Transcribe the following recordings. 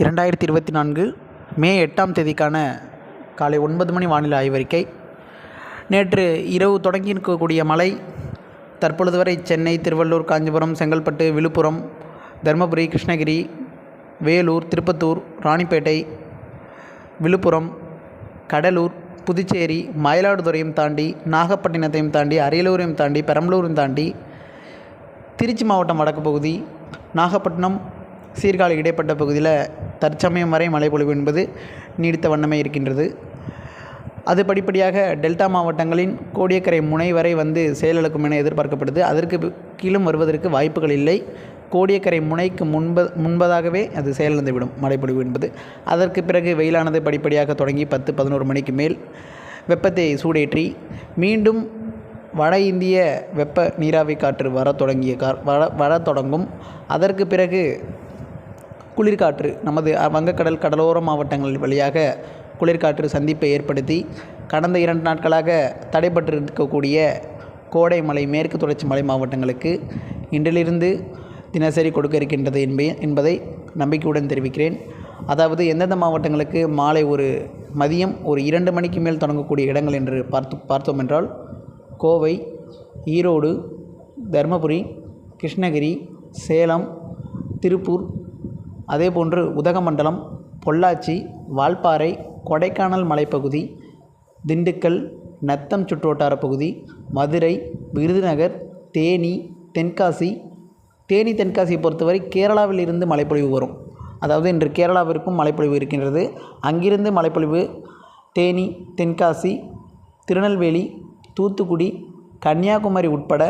இரண்டாயிரத்தி இருபத்தி நான்கு மே எட்டாம் தேதிக்கான காலை ஒன்பது மணி வானிலை ஆய்வறிக்கை. நேற்று இரவு தொடங்கி இருக்கக்கூடிய மழை தற்பொழுது வரை சென்னை திருவள்ளூர் காஞ்சிபுரம் செங்கல்பட்டு விழுப்புரம் தருமபுரி கிருஷ்ணகிரி வேலூர் திருப்பத்தூர் ராணிப்பேட்டை விழுப்புரம் கடலூர் புதுச்சேரி மயிலாடுதுறையும் தாண்டி நாகப்பட்டினத்தையும் தாண்டி அரியலூரையும் தாண்டி பெரம்பலூரையும் தாண்டி திருச்சி மாவட்டம் வடக்கு பகுதி நாகப்பட்டினம் சீர்காழி இடைப்பட்ட பகுதியில் தற்சமயம் வரை மழைப்பொழிவு என்பது நீடித்த வண்ணமே இருக்கின்றது. அது படிப்படியாக டெல்டா மாவட்டங்களின் கோடியக்கரை முனை வரை வந்து செயலிழக்கும் என எதிர்பார்க்கப்படுது. அதற்கு கீழும் வருவதற்கு வாய்ப்புகள் இல்லை. கோடியக்கரை முனைக்கு முன்ப முன்பதாகவே அது செயலிழந்துவிடும் மழைப்பொழிவு என்பது. அதற்கு பிறகு வெயிலானது படிப்படியாக தொடங்கி பத்து பதினோரு மணிக்கு மேல் வெப்பத்தை சூடேற்றி மீண்டும் வட இந்திய வெப்ப நீராவி காற்று வரத் தொடங்கிய கார் வர வரத் தொடங்கும். அதற்கு பிறகு குளிர்காற்று நமது வங்கக்கடல் கடலோர மாவட்டங்கள் வழியாக குளிர்காற்று சந்திப்பை ஏற்படுத்தி கடந்த இரண்டு நாட்களாக தடைபட்டு இருக்கக்கூடிய கோடை மலை மேற்கு தொடர்ச்சி மலை மாவட்டங்களுக்கு இன்றிலிருந்து தினசரி கொடுக்க இருக்கின்றது என்பே என்பதை நம்பிக்கையுடன் தெரிவிக்கிறேன். அதாவது எந்தெந்த மாவட்டங்களுக்கு மாலை ஒரு மதியம் ஒரு இரண்டு மணிக்கு மேல் தொடங்கக்கூடிய இடங்கள் என்று பார்த்து பார்த்தோம் என்றால் கோவை ஈரோடு தருமபுரி கிருஷ்ணகிரி சேலம் திருப்பூர் அதேபோன்று உதகமண்டலம் பொள்ளாச்சி வால்பாறை கொடைக்கானல் மலைப்பகுதி திண்டுக்கல் நத்தம் சுற்றுவட்டார பகுதி மதுரை விருதுநகர் தேனி தென்காசி. தேனி தென்காசியை பொறுத்தவரை கேரளாவில் இருந்து மழைப்பொழிவு வரும். அதாவது இன்று கேரளாவிற்கும் மழைப்பொழிவு இருக்கின்றது. அங்கிருந்து மழைப்பொழிவு தேனி தென்காசி திருநெல்வேலி தூத்துக்குடி கன்னியாகுமரி உட்பட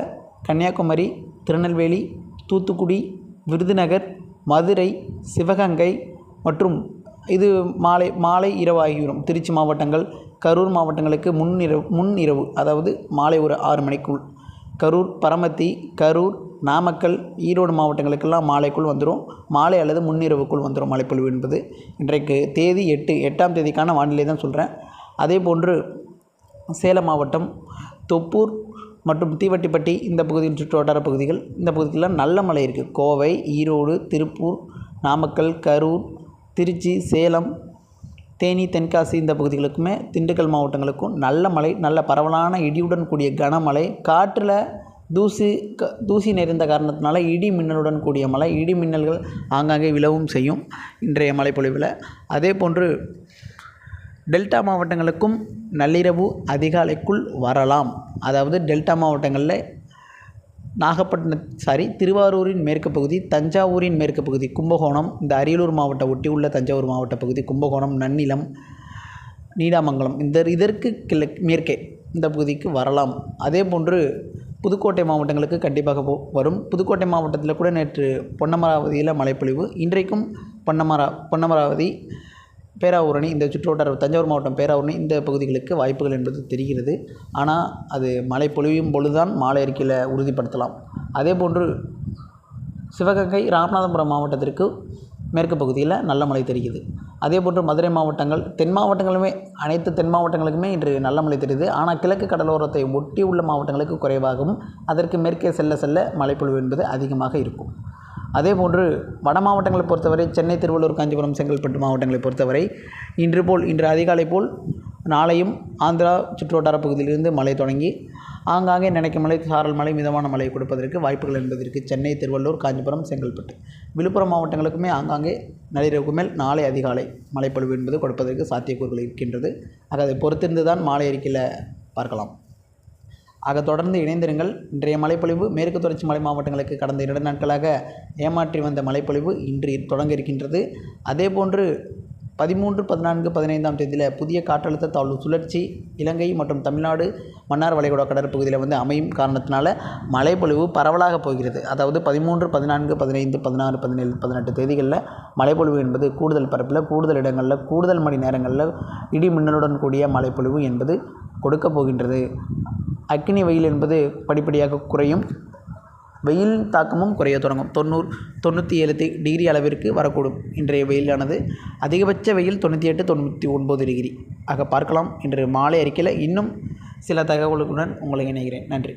கன்னியாகுமரி திருநெல்வேலி தூத்துக்குடி விருதுநகர் மதுரை சிவகங்கை மற்றும் இது மாலை மாலை இரவு ஆகிவிடும் திருச்சி மாவட்டங்கள் கரூர் மாவட்டங்களுக்கு முன்னிரவு முன் இரவு அதாவது மாலை ஒரு ஆறு மணிக்குள். கரூர் பரமத்தி கரூர் நாமக்கல் ஈரோடு மாவட்டங்களுக்கெல்லாம் மாலைக்குள் வந்துடும் மாலை அல்லது முன்னிரவுக்குள் வந்துடும் மழைப்பொழிவு என்பது. இன்றைக்கு தேதி எட்டு எட்டாம் தேதிக்கான வானிலை தான் சொல்கிறேன் அதே போன்று சேலம் மாவட்டம் தொப்பூர் மற்றும் தீவட்டிப்பட்டி இந்த பகுதியின் சுற்றுவட்டார பகுதிகள். இந்த பகுதிக்கெல்லாம் நல்ல மழை இருக்குது கோவை ஈரோடு திருப்பூர் நாமக்கல் கரூர் திருச்சி சேலம் தேனி தென்காசி இந்த பகுதிகளுக்குமே திண்டுக்கல் மாவட்டங்களுக்கும் நல்ல மழை நல்ல பரவலான இடியுடன் கூடிய கனமழை காற்றில் தூசி க தூசி நிறைந்த காரணத்தினால இடி மின்னலுடன் கூடிய மழை இடி மின்னல்கள் ஆங்காங்கே விழவும் செய்யும் இன்றைய மழைப்பொழிவில். அதே போன்று டெல்டா மாவட்டங்களுக்கும் நள்ளிரவு அதிகாலைக்குள் வரலாம். அதாவது டெல்டா மாவட்டங்களில் நாகப்பட்டினம் சாரி திருவாரூரின் மேற்கு பகுதி தஞ்சாவூரின் மேற்கு பகுதி கும்பகோணம் இந்த அரியலூர் மாவட்டம் ஒட்டி உள்ள தஞ்சாவூர் மாவட்ட பகுதி கும்பகோணம் நன்னிலம் நீடாமங்கலம் இந்த இதற்கு கிழக்கு மேற்கே இந்த பகுதிக்கு வரலாம். அதே போன்று புதுக்கோட்டை மாவட்டங்களுக்கு கண்டிப்பாக போ வரும். புதுக்கோட்டை மாவட்டத்தில் கூட நேற்று பொன்னமராவதியில் மழைப்பொழிவு. இன்றைக்கும் பொன்னமரா பொன்னமராவதி பேராவூரணி இந்த சுற்றுவட்டார தஞ்சாவூர் மாவட்டம் பேராவூரணி இந்த பகுதிகளுக்கு வாய்ப்புகள் என்பது தெரிகிறது. ஆனால் அது மழை பொழியும் பொழுதுதான் மாலை அறிக்கையில் உறுதிப்படுத்தலாம். அதே போன்று சிவகங்கை ராமநாதபுரம் மாவட்டத்திற்கு மேற்கு பகுதியில் நல்ல மழை தெரிகிறது அதே போன்று மதுரை மாவட்டங்கள் தென் மாவட்டங்களுமே அனைத்து தென் மாவட்டங்களுக்குமே இன்று நல்ல மழை தெரியுது. ஆனால் கிழக்கு கடலோரத்தை ஒட்டி உள்ள மாவட்டங்களுக்கு குறைவாகவும் அதற்கு மேற்கே செல்ல செல்ல மழைப்பொழிவு என்பது அதிகமாக இருக்கும். அதே போன்று வட மாவட்டங்களை பொறுத்தவரை சென்னை திருவள்ளூர் காஞ்சிபுரம் செங்கல்பட்டு மாவட்டங்களை பொறுத்தவரை இன்று போல் இன்று அதிகாலை போல் நாளையும் ஆந்திரா சுற்றுவட்டார பகுதியிலிருந்து மழை தொடங்கி ஆங்காங்கே நினைக்கும் மழை சாரல் மழை மிதமான மழை கொடுப்பதற்கு வாய்ப்புகள் என்பதற்கு சென்னை திருவள்ளூர் காஞ்சிபுரம் செங்கல்பட்டு. விழுப்புரம் மாவட்டங்களுக்குமே ஆங்காங்கே நள்ளிரவுக்கு மேல் நாளை அதிகாலை மழைப்பொழிவு என்பது கொடுப்பதற்கு சாத்தியக்கூறுகள் இருக்கின்றது. ஆக அதை பொறுத்திருந்து தான் மாலை அறிக்கையில் பார்க்கலாம். ஆக தொடர்ந்து இணைந்திருங்கள். இன்றைய மழைப்பொழிவு மேற்கு தொடர்ச்சி மலை மாவட்டங்களுக்கு கடந்த இரண்டு நாட்களாக ஏமாற்றி வந்த மழைப்பொழிவு இன்று தொடங்க இருக்கின்றது அதே போன்று பதிமூன்று பதினான்கு பதினைந்தாம் தேதியில் புதிய காற்றழுத்த தாழ்வு சுழற்சி இலங்கை மற்றும் தமிழ்நாடு மன்னார் வளைகுடா கடற்பகுதியில் வந்து அமையும் காரணத்தினால மழைப்பொழிவு பரவலாக போகிறது. அதாவது பதிமூன்று பதினான்கு பதினைந்து பதினாறு பதினேழு பதினெட்டு தேதிகளில் மழைப்பொழிவு என்பது கூடுதல் பரப்பில் கூடுதல் இடங்களில் கூடுதல் மணி நேரங்களில் இடி மின்னலுடன் கூடிய மழைப்பொழிவு என்பது கொடுக்க போகின்றது. அக்னி வெயில் என்பது படிப்படியாக குறையும். வெயில் தாக்கமும் குறைய தொடங்கும். தொண்ணூறு தொண்ணூற்றி ஏழு டிகிரி அளவிற்கு வரக்கூடும். இன்றைய வெயிலானது அதிகபட்ச வெயில் தொண்ணூற்றி எட்டு தொண்ணூற்றி ஒன்பது டிகிரி. ஆக பார்க்கலாம். இன்று மாலை அறிக்கையில் இன்னும் சில தகவல்களுடன் உங்களை இணைகிறேன். நன்றி.